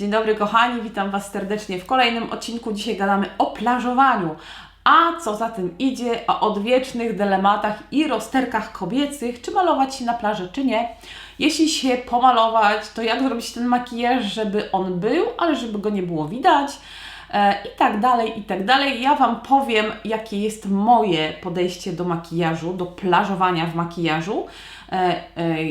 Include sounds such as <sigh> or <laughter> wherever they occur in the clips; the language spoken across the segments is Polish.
Dzień dobry kochani, witam Was serdecznie w kolejnym odcinku. Dzisiaj gadamy o plażowaniu. A co za tym idzie, o odwiecznych dylematach i rozterkach kobiecych, czy malować się na plaży, czy nie. Jeśli się pomalować, to jak zrobić ten makijaż, żeby on był, ale żeby go nie było widać e, i tak dalej, i tak dalej. Ja Wam powiem, jakie jest moje podejście do makijażu, do plażowania w makijażu,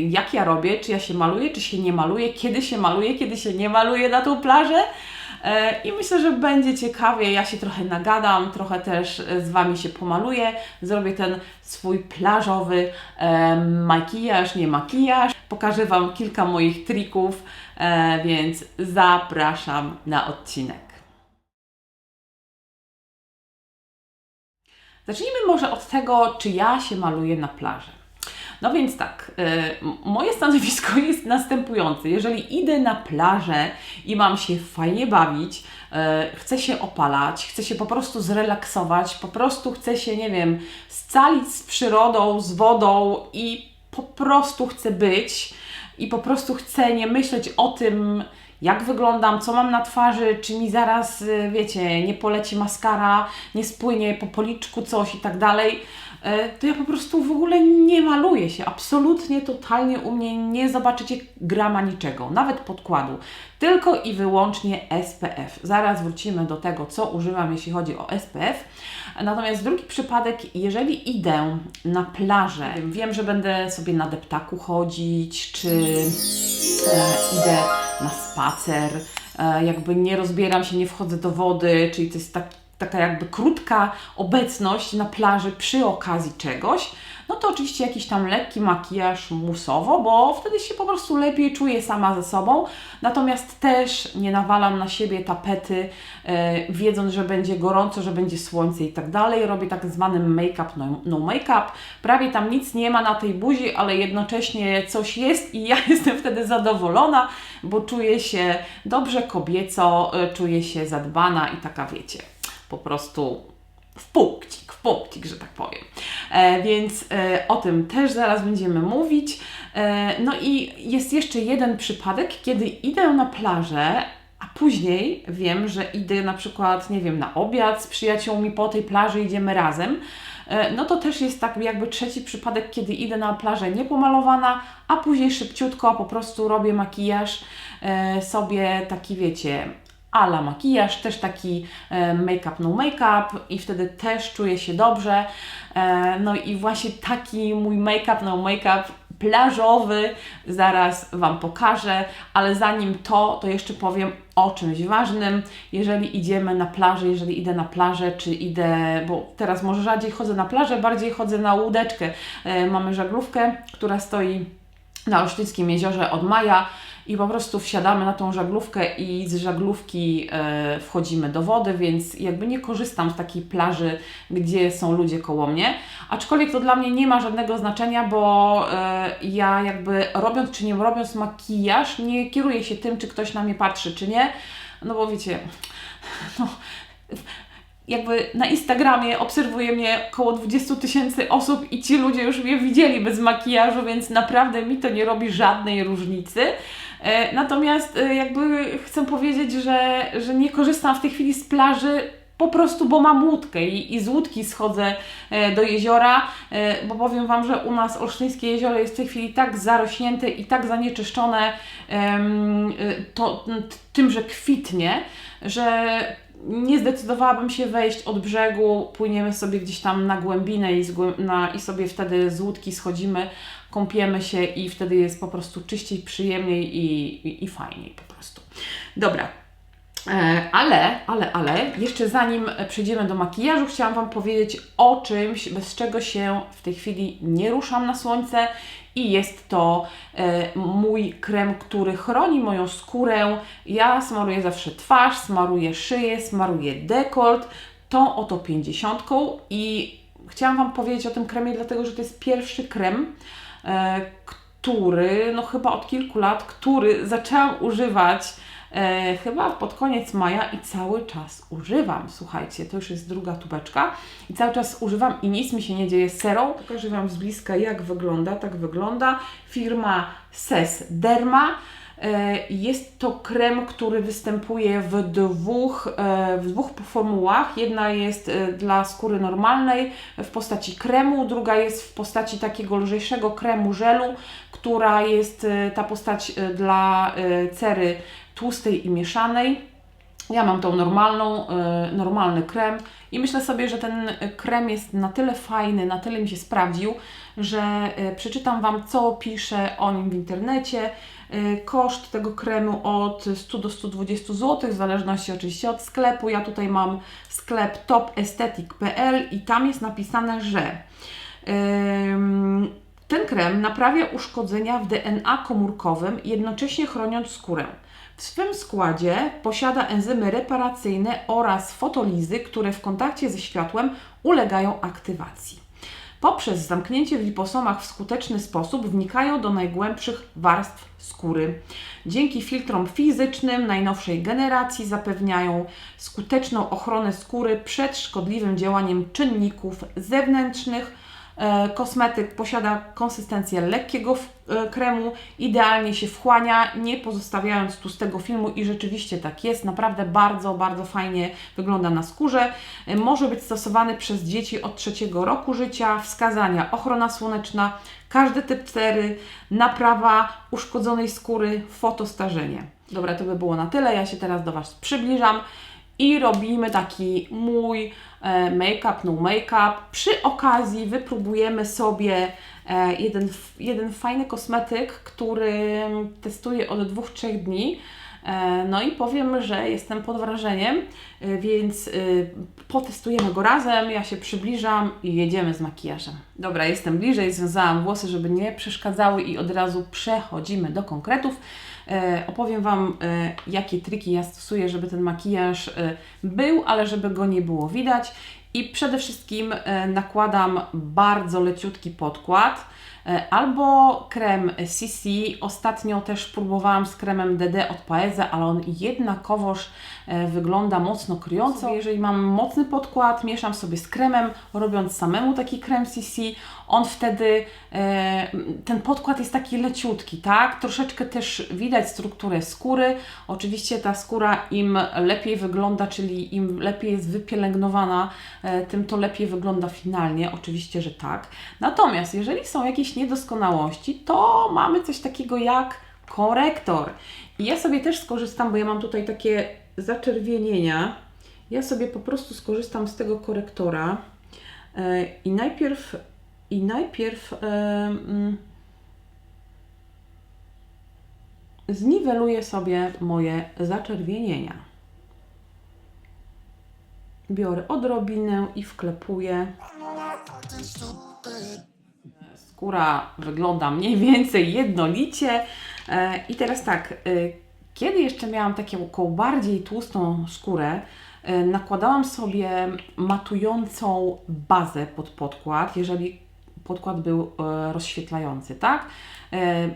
jak ja robię, czy ja się maluję, czy się nie maluję, kiedy się maluję, kiedy się nie maluję na tą plażę. E, I myślę, że będzie ciekawie. Ja się trochę nagadam, trochę też e, z Wami się pomaluję. Zrobię ten swój plażowy e, makijaż, nie makijaż. Pokażę Wam kilka moich trików, e, więc zapraszam na odcinek. Zacznijmy może od tego, czy ja się maluję na plaży. No więc tak, y, moje stanowisko <laughs> jest następujące. Jeżeli idę na plażę i mam się fajnie bawić, y, chcę się opalać, chcę się po prostu zrelaksować, po prostu chcę się, nie wiem, scalić z przyrodą, z wodą i po prostu chcę być i po prostu chcę nie myśleć o tym, jak wyglądam, co mam na twarzy, czy mi zaraz, y, wiecie, nie poleci maskara, nie spłynie po policzku coś i tak dalej, to ja po prostu w ogóle nie maluję się. Absolutnie, totalnie u mnie nie zobaczycie grama niczego, nawet podkładu. Tylko i wyłącznie SPF. Zaraz wrócimy do tego, co używam, jeśli chodzi o SPF. Natomiast drugi przypadek, jeżeli idę na plażę, wiem, że będę sobie na deptaku chodzić, czy e, idę na spacer, e, jakby nie rozbieram się, nie wchodzę do wody, czyli to jest tak, taka jakby krótka obecność na plaży przy okazji czegoś, no to oczywiście jakiś tam lekki makijaż musowo, bo wtedy się po prostu lepiej czuję sama ze sobą. Natomiast też nie nawalam na siebie tapety, e, wiedząc, że będzie gorąco, że będzie słońce i tak dalej. Robię tak zwany make-up, no, no make-up. Prawie tam nic nie ma na tej buzi, ale jednocześnie coś jest i ja <laughs> jestem wtedy zadowolona, bo czuję się dobrze kobieco, e, czuję się zadbana i taka wiecie, po prostu w punkcik, w punkcik, że tak powiem. E, więc e, o tym też zaraz będziemy mówić. E, no i jest jeszcze jeden przypadek, kiedy idę na plażę, a później wiem, że idę na przykład, nie wiem, na obiad z przyjaciółmi po tej plaży, idziemy razem. E, No to też jest tak jakby trzeci przypadek, kiedy idę na plażę niepomalowana, a później szybciutko po prostu robię makijaż e, sobie taki, wiecie, ala makijaż, też taki e, make-up, no make-up i wtedy też czuję się dobrze. E, No i właśnie taki mój make-up, no make-up plażowy zaraz Wam pokażę, ale zanim to, to jeszcze powiem o czymś ważnym. Jeżeli idziemy na plażę, jeżeli idę na plażę, czy idę, bo teraz może rzadziej chodzę na plażę, bardziej chodzę na łódeczkę. E, Mamy żaglówkę, która stoi na Olsztyńskim jeziorze od maja i po prostu wsiadamy na tą żaglówkę i z żaglówki e, wchodzimy do wody, więc jakby nie korzystam z takiej plaży, gdzie są ludzie koło mnie. Aczkolwiek to dla mnie nie ma żadnego znaczenia, bo e, ja jakby robiąc czy nie robiąc makijaż, nie kieruję się tym, czy ktoś na mnie patrzy, czy nie. No bo wiecie, <laughs> no, jakby na Instagramie obserwuje mnie około 20 tysięcy osób i ci ludzie już mnie widzieli bez makijażu, więc naprawdę mi to nie robi żadnej różnicy. E, Natomiast e, jakby chcę powiedzieć, że, że nie korzystam w tej chwili z plaży po prostu, bo mam łódkę i, i z łódki schodzę e, do jeziora, bo powiem Wam, że u nas Olsztyńskie jezioro jest w tej chwili tak zarośnięte i tak zanieczyszczone to, tym, że kwitnie, że nie zdecydowałabym się wejść od brzegu, płyniemy sobie gdzieś tam na głębinę i, na, i sobie wtedy z łódki schodzimy, kąpiemy się i wtedy jest po prostu czyściej, przyjemniej i, i, i fajniej po prostu. Dobra, E, Ale, ale, ale, jeszcze zanim przejdziemy do makijażu, chciałam Wam powiedzieć o czymś, bez czego się w tej chwili nie ruszam na słońce i jest to e, mój krem, który chroni moją skórę. Ja smaruję zawsze twarz, smaruję szyję, smaruję dekolt, tą oto 50 i chciałam Wam powiedzieć o tym kremie, dlatego że to jest pierwszy krem, który, no chyba od kilku lat, który zaczęłam używać e, chyba pod koniec maja i cały czas używam. Słuchajcie, to już jest druga tubeczka i cały czas używam i nic mi się nie dzieje z serą. Pokażę Wam z bliska jak wygląda. Tak wygląda firma Ses Derma. E, Jest to krem, który występuje w dwóch, e, w dwóch formułach. Jedna jest e, dla skóry normalnej w postaci kremu, druga jest w postaci takiego lżejszego kremu żelu, która jest ta postać dla cery tłustej i mieszanej. Ja mam tą normalną, e, normalny krem i myślę sobie, że ten krem jest na tyle fajny, na tyle mi się sprawdził, że e, przeczytam Wam, co pisze o nim w internecie. E, Koszt tego kremu od 100 do 120 zł, w zależności oczywiście od sklepu. Ja tutaj mam sklep topestetic.pl i tam jest napisane, że ten krem naprawia uszkodzenia w DNA komórkowym, jednocześnie chroniąc skórę. W swym składzie posiada enzymy reparacyjne oraz fotolizy, które w kontakcie ze światłem ulegają aktywacji. Poprzez zamknięcie w liposomach w skuteczny sposób wnikają do najgłębszych warstw skóry. Dzięki filtrom fizycznym najnowszej generacji zapewniają skuteczną ochronę skóry przed szkodliwym działaniem czynników zewnętrznych, Kosmetyk posiada konsystencję lekkiego e, kremu, idealnie się wchłania, nie pozostawiając tłustego filmu i rzeczywiście tak jest, naprawdę bardzo, bardzo fajnie wygląda na skórze. E, Może być stosowany przez dzieci od trzeciego roku życia, wskazania ochrona słoneczna, każdy typ cery, naprawa uszkodzonej skóry, fotostarzenie. Dobra, to by było na tyle, ja się teraz do Was przybliżam i robimy taki mój e, make-up, no make-up. Przy okazji wypróbujemy sobie e, jeden, jeden fajny kosmetyk, który testuję od dwóch, trzech dni. E, No i powiem, że jestem pod wrażeniem, e, więc e, potestujemy go razem. Ja się przybliżam i jedziemy z makijażem. Dobra, jestem bliżej, związałam włosy, żeby nie przeszkadzały i od razu przechodzimy do konkretów. E, opowiem Wam, e, jakie triki ja stosuję, żeby ten makijaż e, był, ale żeby go nie było widać. I przede wszystkim e, nakładam bardzo leciutki podkład. E, Albo krem CC. Ostatnio też próbowałam z kremem DD od Paeza, ale on jednakowoż e, wygląda mocno kryjąco. Jeżeli mam mocny podkład, mieszam sobie z kremem, robiąc samemu taki krem CC. On wtedy, ten podkład jest taki leciutki, tak? Troszeczkę też widać strukturę skóry. Oczywiście ta skóra im lepiej wygląda, czyli im lepiej jest wypielęgnowana, tym to lepiej wygląda finalnie. Oczywiście, że tak. Natomiast jeżeli są jakieś niedoskonałości, to mamy coś takiego jak korektor. I ja sobie też skorzystam, bo ja mam tutaj takie zaczerwienienia. Ja sobie po prostu skorzystam z tego korektora e, i najpierw i najpierw e, mm, zniweluję sobie moje zaczerwienienia. Biorę odrobinę i wklepuję. Skóra wygląda mniej więcej jednolicie. E, I teraz tak, e, kiedy jeszcze miałam taką bardziej tłustą skórę, e, nakładałam sobie matującą bazę pod podkład, jeżeli podkład był e, rozświetlający, tak? E,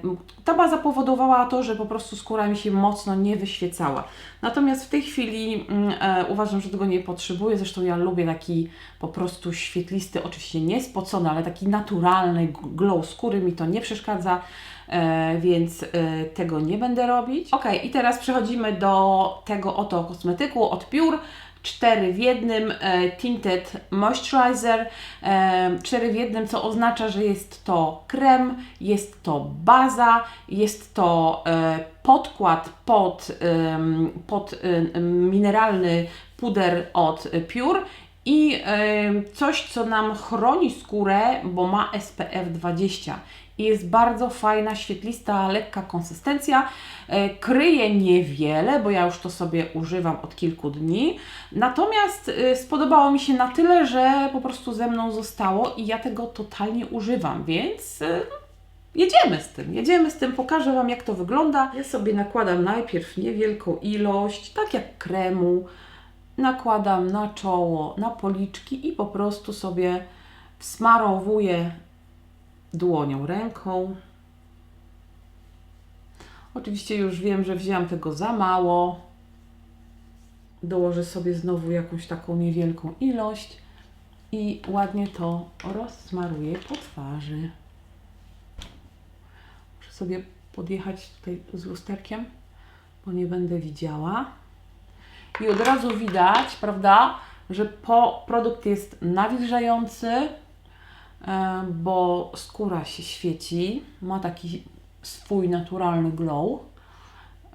Ta baza powodowała to, że po prostu skóra mi się mocno nie wyświecała. Natomiast w tej chwili mm, e, uważam, że tego nie potrzebuję. Zresztą ja lubię taki po prostu świetlisty, oczywiście nie spocony, ale taki naturalny glow skóry. Mi to nie przeszkadza, więc tego nie będę robić. Ok, i teraz przechodzimy do tego oto kosmetyku od Pure. 4 w jednym e, Tinted Moisturizer. E, 4 w jednym, co oznacza, że jest to krem, jest to baza, jest to e, podkład pod, pod mineralny puder od Pure i coś, co nam chroni skórę, bo ma SPF 20 i jest bardzo fajna, świetlista, lekka konsystencja. E, Kryje niewiele, bo ja już to sobie używam od kilku dni. Natomiast e, spodobało mi się na tyle, że po prostu ze mną zostało i ja tego totalnie używam, więc e, jedziemy z tym. Jedziemy z tym, pokażę Wam jak to wygląda. Ja sobie nakładam najpierw niewielką ilość, tak jak kremu. Nakładam na czoło, na policzki i po prostu sobie smarowuję dłonią, ręką. Oczywiście już wiem, że wzięłam tego za mało. Dołożę sobie znowu jakąś taką niewielką ilość i ładnie to rozsmaruję po twarzy. Muszę sobie podjechać tutaj z lusterkiem, bo nie będę widziała. I od razu widać, prawda, że po, produkt jest nawilżający, bo skóra się świeci, ma taki swój naturalny glow.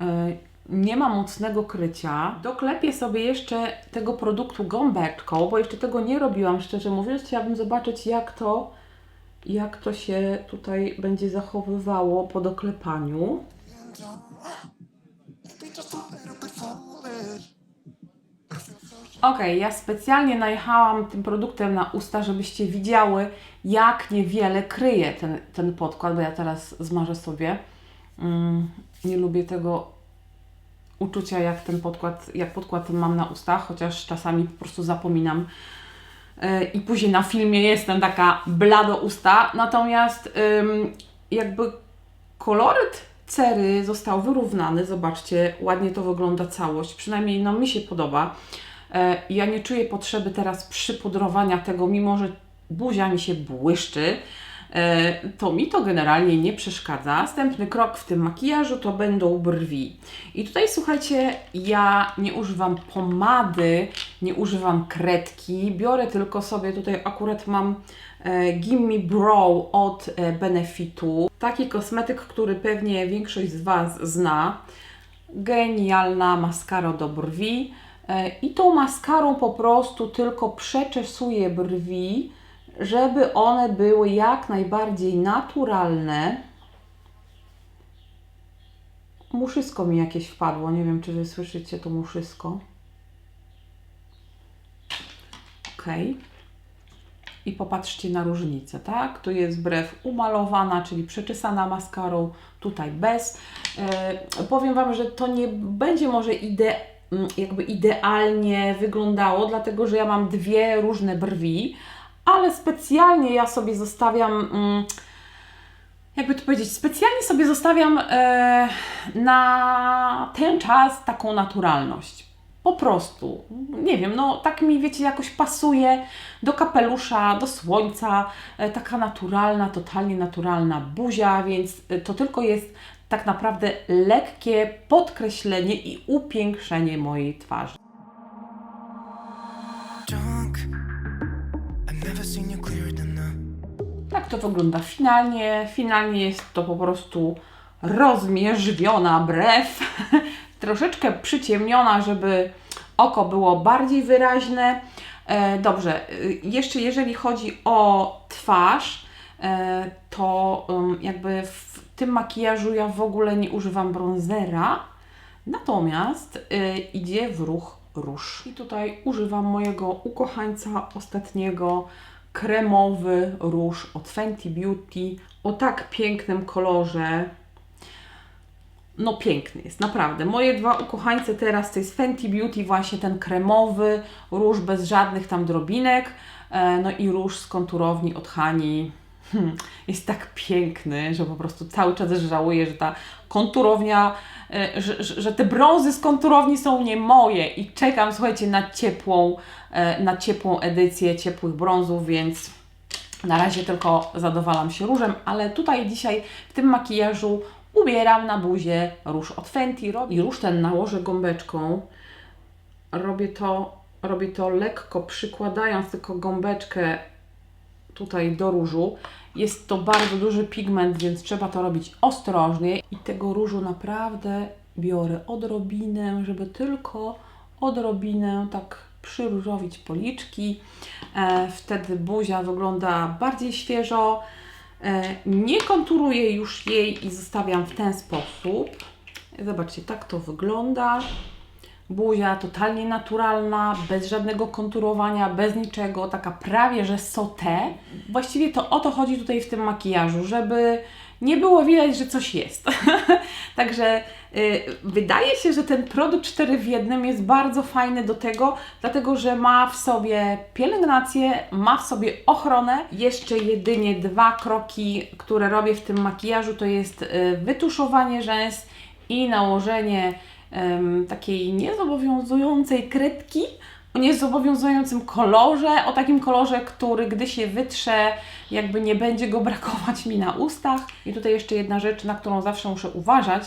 E, Nie ma mocnego krycia. Doklepię sobie jeszcze tego produktu gąbeczką, bo jeszcze tego nie robiłam, szczerze mówiąc. Chciałabym zobaczyć, jak to, jak to się tutaj będzie zachowywało po doklepaniu. Ok, ja specjalnie najechałam tym produktem na usta, żebyście widziały, jak niewiele kryje ten, ten podkład, bo ja teraz zmarzę sobie. Mm, nie lubię tego uczucia, jak ten podkład, jak podkład mam na ustach, chociaż czasami po prostu zapominam. Yy, I później na filmie jestem taka blado usta, natomiast jakby koloryt cery został wyrównany. Zobaczcie, ładnie to wygląda całość. Przynajmniej no, mi się podoba. E, Ja nie czuję potrzeby teraz przypudrowania tego, mimo że buzia mi się błyszczy. E, To mi to generalnie nie przeszkadza. Następny krok w tym makijażu to będą brwi. I tutaj słuchajcie, ja nie używam pomady, nie używam kredki, biorę tylko sobie tutaj akurat mam e, Gimme Brow od Benefitu. Taki kosmetyk, który pewnie większość z Was zna. Genialna maskara do brwi. E, I tą maskarą po prostu tylko przeczesuję brwi, żeby one były jak najbardziej naturalne. Muszysko mi jakieś wpadło, nie wiem czy Wy słyszycie to muszysko. Ok. I popatrzcie na różnicę, tak? Tu jest brew umalowana, czyli przeczesana maskarą, tutaj bez. E, powiem Wam, że to nie będzie może ide, mm, jakby idealnie wyglądało, dlatego że ja mam dwie różne brwi, ale specjalnie ja sobie zostawiam. Mm, jakby to powiedzieć, specjalnie sobie zostawiam e, na ten czas taką naturalność. Po prostu. Nie wiem, no tak mi, wiecie, jakoś pasuje do kapelusza, do słońca, e, taka naturalna, totalnie naturalna buzia, więc e, to tylko jest tak naprawdę lekkie podkreślenie i upiększenie mojej twarzy. Tak to wygląda finalnie. Finalnie jest to po prostu rozmierzwiona brew, <laughs> troszeczkę przyciemniona, żeby oko było bardziej wyraźne. E, Dobrze, y, jeszcze jeżeli chodzi o twarz, e, to ym, jakby w tym makijażu ja w ogóle nie używam bronzera, natomiast y, idzie w ruch róż. I tutaj używam mojego ukochańca ostatniego, kremowy róż od Fenty Beauty o tak pięknym kolorze. No piękny jest, naprawdę. Moje dwa ukochańce teraz to jest Fenty Beauty, właśnie ten kremowy róż bez żadnych tam drobinek, e, no i róż z konturowni od Hani. Hmm, jest tak piękny, że po prostu cały czas żałuję, że ta konturownia, e, że, że, te brązy z konturowni są nie moje i czekam, słuchajcie, na ciepłą, e, na ciepłą edycję ciepłych brązów, więc na razie tylko zadowalam się różem, ale tutaj dzisiaj w tym makijażu ubieram na buzię róż od Fenty i róż ten nałożę gąbeczką. Robię to, robię to lekko przykładając tylko gąbeczkę tutaj do różu. Jest to bardzo duży pigment, więc trzeba to robić ostrożnie. I tego różu naprawdę biorę odrobinę, żeby tylko odrobinę tak przyróżowić policzki. E, wtedy buzia wygląda bardziej świeżo. E, nie konturuję już jej i zostawiam w ten sposób. Zobaczcie, tak to wygląda. Buzia totalnie naturalna, bez żadnego konturowania, bez niczego, taka prawie że sauté. Właściwie to o to chodzi tutaj w tym makijażu, żeby nie było widać, że coś jest. <laughs> Także y, wydaje się, że ten produkt 4 w jednym jest bardzo fajny do tego, dlatego że ma w sobie pielęgnację, ma w sobie ochronę. Jeszcze jedynie dwa kroki, które robię w tym makijażu, to jest y, wytuszowanie rzęs i nałożenie takiej niezobowiązującej kredki o niezobowiązującym kolorze, o takim kolorze, który gdy się wytrze, jakby nie będzie go brakować mi na ustach. I tutaj jeszcze jedna rzecz, na którą zawsze muszę uważać,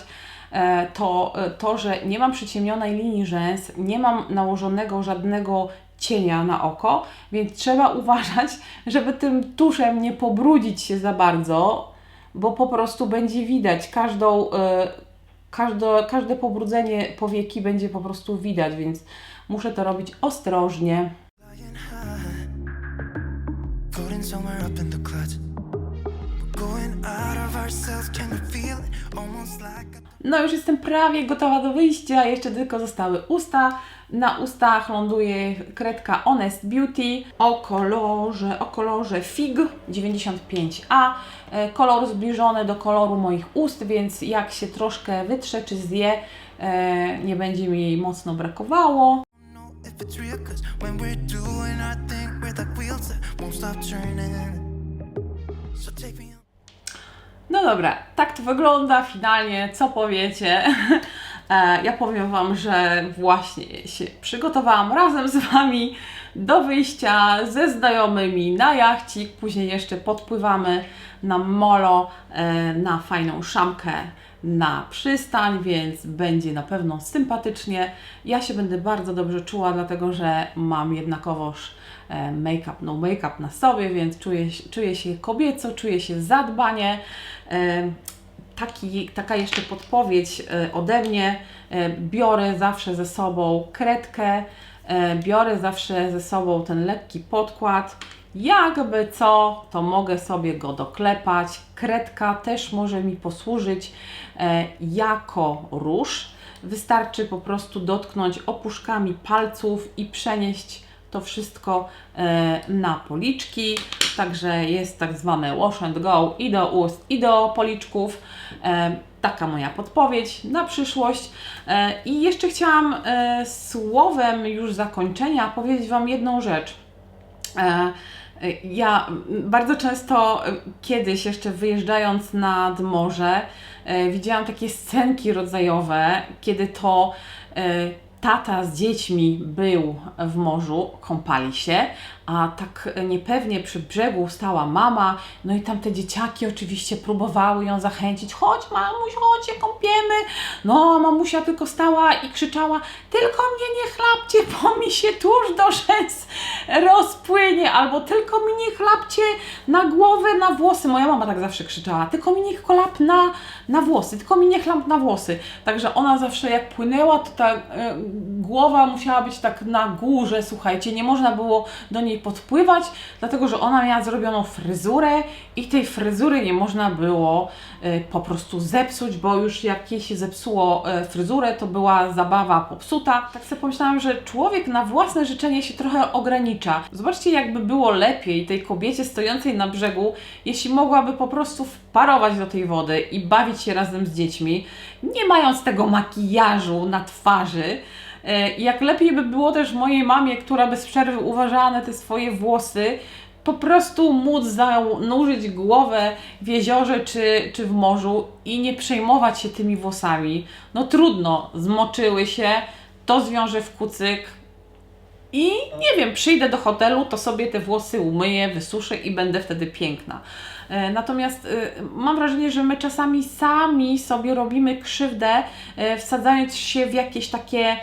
e, to e, to, że nie mam przyciemnionej linii rzęs, nie mam nałożonego żadnego cienia na oko, więc trzeba uważać, żeby tym tuszem nie pobrudzić się za bardzo, bo po prostu będzie widać każdą, e, każde, każde pobrudzenie powieki będzie po prostu widać, więc muszę to robić ostrożnie. No już jestem prawie gotowa do wyjścia, jeszcze tylko zostały usta. Na ustach ląduje kredka Honest Beauty o kolorze, o kolorze Fig 95A. E, Kolor zbliżony do koloru moich ust, więc jak się troszkę wytrze czy zje, e, nie będzie mi jej mocno brakowało. So take me. No dobra, tak to wygląda finalnie. Co powiecie? <laughs> E, Ja powiem Wam, że właśnie się przygotowałam razem z Wami do wyjścia ze znajomymi na jachcik. Później jeszcze podpływamy na molo, e, na fajną szamkę na przystań, więc będzie na pewno sympatycznie. Ja się będę bardzo dobrze czuła, dlatego że mam jednakowoż make-up, no make-up na sobie, więc czuję, czuję się kobieco, czuję się zadbanie. E, Taki, taka jeszcze podpowiedź e, ode mnie. E, Biorę zawsze ze sobą kredkę, e, biorę zawsze ze sobą ten lekki podkład. Jakby co, to mogę sobie go doklepać. Kredka też może mi posłużyć e, jako róż. Wystarczy po prostu dotknąć opuszkami palców i przenieść to wszystko e, na policzki. Także jest tak zwane wash and go i do ust, i do policzków. E, taka moja podpowiedź na przyszłość. E, I jeszcze chciałam słowem już zakończenia powiedzieć Wam jedną rzecz. Ja bardzo często kiedyś jeszcze wyjeżdżając nad morze widziałam takie scenki rodzajowe, kiedy to tata z dziećmi był w morzu, kąpali się, a tak niepewnie przy brzegu stała mama, no i tam te dzieciaki oczywiście próbowały ją zachęcić, chodź mamuś, chodź się kąpiemy. No, mamusia tylko stała i krzyczała, tylko mnie nie chlapcie, <laughs> bo mi się tłuszcz do rozpłynie, albo tylko mi nie chlapcie na głowę, na włosy. Moja mama tak zawsze krzyczała, tylko mi nie chlap na, na włosy, tylko mi nie chlap na włosy. Także ona zawsze jak płynęła, to ta e, głowa musiała być tak na górze, słuchajcie, nie można było do niej podpływać, dlatego że ona miała zrobioną fryzurę i tej fryzury nie można było e, po prostu zepsuć, bo już jak jej się zepsuło e, fryzurę, to była zabawa popsuta. Tak sobie pomyślałam, że człowiek na własne życzenie się trochę ogranicza. Zobaczcie, jakby było lepiej tej kobiecie stojącej na brzegu, jeśli mogłaby po prostu wparować do tej wody i bawić się razem z dziećmi, nie mając tego makijażu na twarzy. E, Jak lepiej by było też mojej mamie, która bez przerwy uważała na te swoje włosy, po prostu móc zanurzyć głowę w jeziorze czy, czy w morzu i nie przejmować się tymi włosami. No trudno, zmoczyły się, to zwiążę w kucyk i nie wiem, przyjdę do hotelu, to sobie te włosy umyję, wysuszę i będę wtedy piękna. E, Natomiast e, mam wrażenie, że my czasami sami sobie robimy krzywdę, wsadzając się w jakieś takie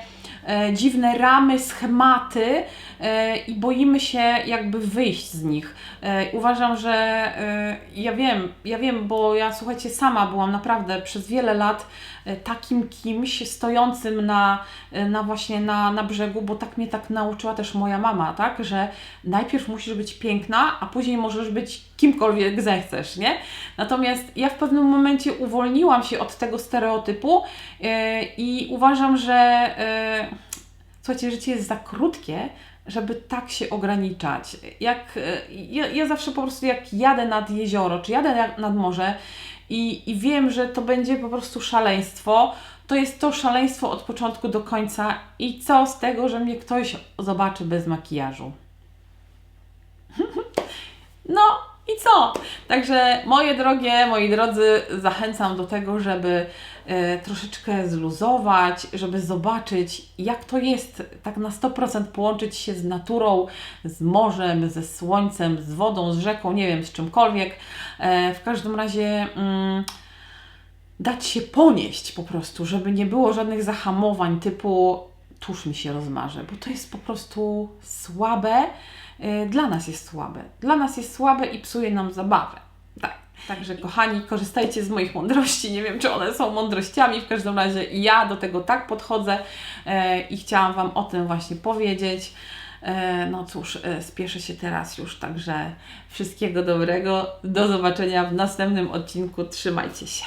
dziwne ramy, schematy e, i boimy się jakby wyjść z nich. E, Uważam, że e, ja wiem, ja wiem, bo ja słuchajcie, sama byłam naprawdę przez wiele lat e, takim kimś stojącym na, e, na właśnie na, na brzegu, bo tak mnie tak nauczyła też moja mama, tak, że najpierw musisz być piękna, a później możesz być kimkolwiek zechcesz, nie? Natomiast ja w pewnym momencie uwolniłam się od tego stereotypu e, i uważam, że e, słuchajcie, życie jest za krótkie, żeby tak się ograniczać. Jak, e, ja, ja zawsze po prostu jak jadę nad jezioro, czy jadę na- nad morze i, i wiem, że to będzie po prostu szaleństwo, to jest to szaleństwo od początku do końca i co z tego, że mnie ktoś zobaczy bez makijażu. <laughs> No i co? Także moje drogie, moi drodzy, zachęcam do tego, żeby troszeczkę zluzować, żeby zobaczyć, jak to jest tak na 100% połączyć się z naturą, z morzem, ze słońcem, z wodą, z rzeką, nie wiem, z czymkolwiek. E, w każdym razie. Mm, dać się ponieść po prostu, żeby nie było żadnych zahamowań typu tuż mi się rozmarzę, bo to jest po prostu słabe. Yy, Dla nas jest słabe. Dla nas jest słabe i psuje nam zabawę. Tak. Także kochani, korzystajcie z moich mądrości. Nie wiem, czy one są mądrościami. W każdym razie ja do tego tak podchodzę e, i chciałam Wam o tym właśnie powiedzieć. E, No cóż, e, spieszę się teraz już, także wszystkiego dobrego. Do zobaczenia w następnym odcinku. Trzymajcie się.